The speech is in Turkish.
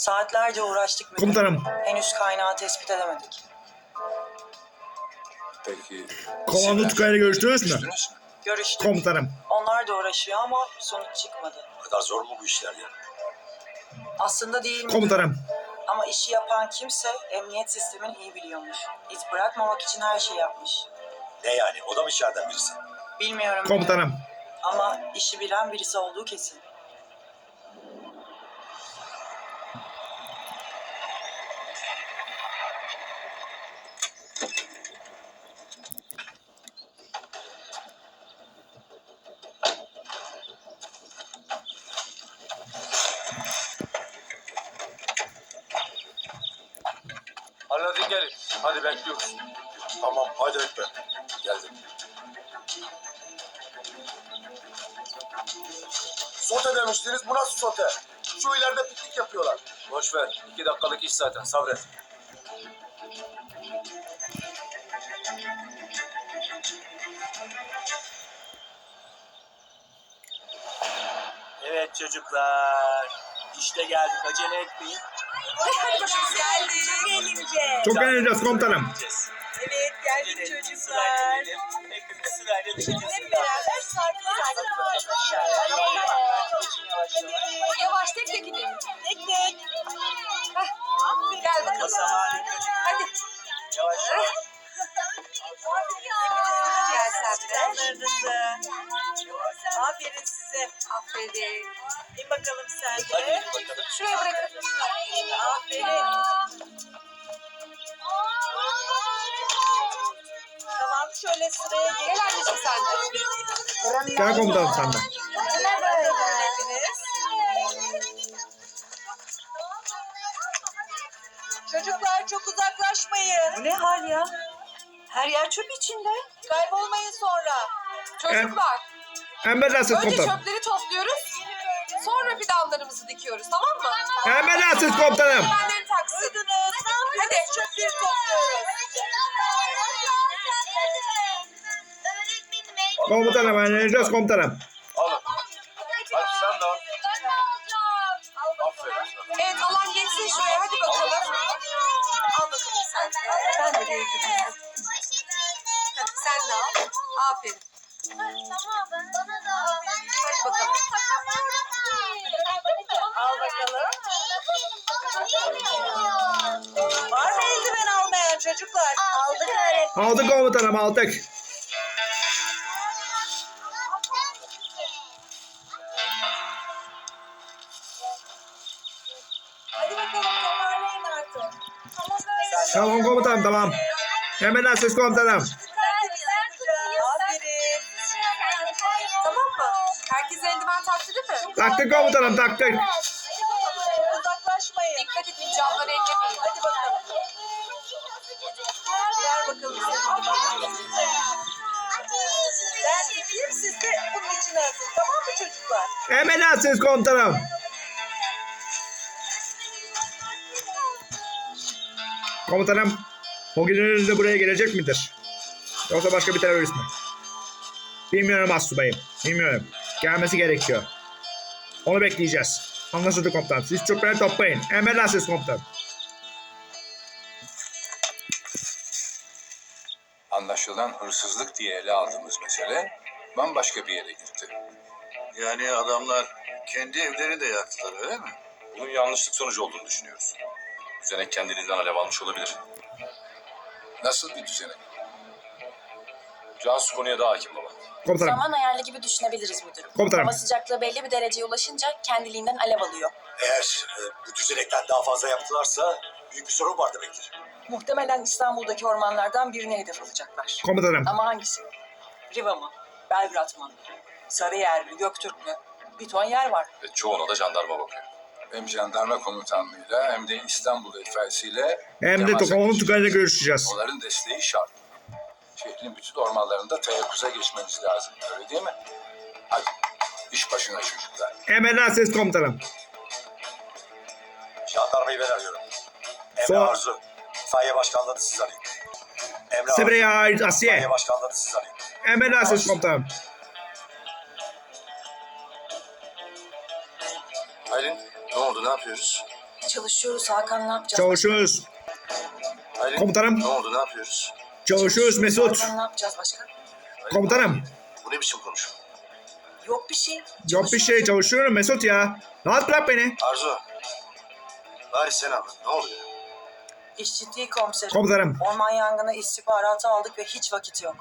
Saatlerce uğraştık müdürüm. Komutanım. Henüz kaynağı tespit edemedik. Peki Komando Tukay'la görüştünüz mü? görüştünüz mü? Görüştük. Komutanım. Onlar da uğraşıyor ama sonuç çıkmadı. Bu kadar zor mu bu işler ya? Aslında değil mi? Komutanım. Ama işi yapan kimse emniyet sistemini iyi biliyormuş. İz bırakmamak için her şeyi yapmış. Ne yani? O da mı içeriden birisi? Bilmiyorum. Komutanım. Ama işi bilen birisi olduğu kesin. Halledin gelin. Hadi bekliyoruz. Tamam haydi Ekber. Geldim. Sote demiştiniz. Bu nasıl sote? Şu ileride piknik yapıyorlar. Boş ver. İki dakikalık iş zaten. Sabret. Evet çocuklar. İşte geldik. Acele etmeyin. Hadi bakalım geldik. Gelince. Çok eğleneceğiz komutanım. Evet geldik çocuklar. Hep beraber sarkı Aferin size. Aferin. İn bakalım sen Hadi de. Şuraya bırakın. Aferin. Tamam şöyle sıraya geç. Gel anneciğim sen de. Gel komutanım sen de. Çocuklar çok uzaklaşmayın. Ne hal ya? Her yer çöp içinde. Kaybolmayın sonra. Çocuklar. Emredersiniz Önce komutanım. çöpleri topluyoruz. Sonra fidanlarımızı dikiyoruz tamam mı? Emredersiniz komutanım. Fidanları taksın. Hadi çöpleri topluyoruz. Komutanım eğleneceğiz komutanım. Alın. Hadi sen de al. Aferin. Evet alan geçsin şuraya hadi bakalım. Al bakalım sen de. Ben de geldim. Hadi sen de al. Aferin. Hadi Aldık komutanım aldık. Tamam komutanım tamam. Emredersiniz komutanım. Aferin. Tamam mı? Herkes eldiven taktı değil mi? Taktık komutanım taktık. Emredersiniz komutanım. Komutanım, o gününüz de buraya gelecek midir? Yoksa başka bir terörist mi? Bilmiyorum astsubayım. Bilmiyorum. Gelmesi gerekiyor. Onu bekleyeceğiz. Anlaşıldı komutanım. Siz çöpleri toplayın. Emredersiniz komutanım. Anlaşılan hırsızlık diye ele aldığımız mesele bambaşka bir yere gitti. Yani adamlar kendi evlerini de yaktılar öyle mi? Bunun yanlışlık sonucu olduğunu düşünüyoruz. Düzenek kendiliğinden alev almış olabilir. Nasıl bir düzenek? Cansu konuya daha hakim baba. Komutanım. Zaman ayarlı gibi düşünebiliriz müdürüm. Komutanım. Hava sıcaklığı belli bir dereceye ulaşınca kendiliğinden alev alıyor. Eğer e, bu düzenekten daha fazla yaptılarsa büyük bir sorun var demektir. Muhtemelen İstanbul'daki ormanlardan birine hedef alacaklar. Komutanım. Ama hangisi? Riva mı? Belgrad mı? Sarıyer mi? Göktürk mü? Bir ton yer var. Ve çoğuna da jandarma bakıyor. Hem jandarma komutanlığıyla hem de İstanbul itfaiyesiyle Hem de temas. Tukay'la görüşeceğiz. Onların desteği şart. Şehrin bütün ormanlarında teyakkuza geçmeniz lazım. Öyle değil mi? Hadi iş başına çocuklar. Emredersiniz komutanım. Jandarmayı ben arıyorum. Emre Sonra- Arzu. İtfaiye başkanlığını siz arayın. Emre Arzu. Ait Asiye. İtfaiye başkanlığını siz arayın. Emredersiniz komutanım. Aylin ne oldu ne yapıyoruz? Çalışıyoruz Hakan ne yapacağız? Çalışıyoruz. Aylin, Komutanım. Ne oldu ne yapıyoruz? Çalışıyoruz Mesut. Hakan ne yapacağız başka? Komutanım. Bu ne biçim konuşma? Yok bir şey. Yok bir şey çalışıyorum Mesut ya. Rahat bırak beni. Arzu. Bari sen anlat ne oluyor? İş ciddi komiserim. Komutanım. Orman yangını istihbaratı aldık ve hiç vakit yok.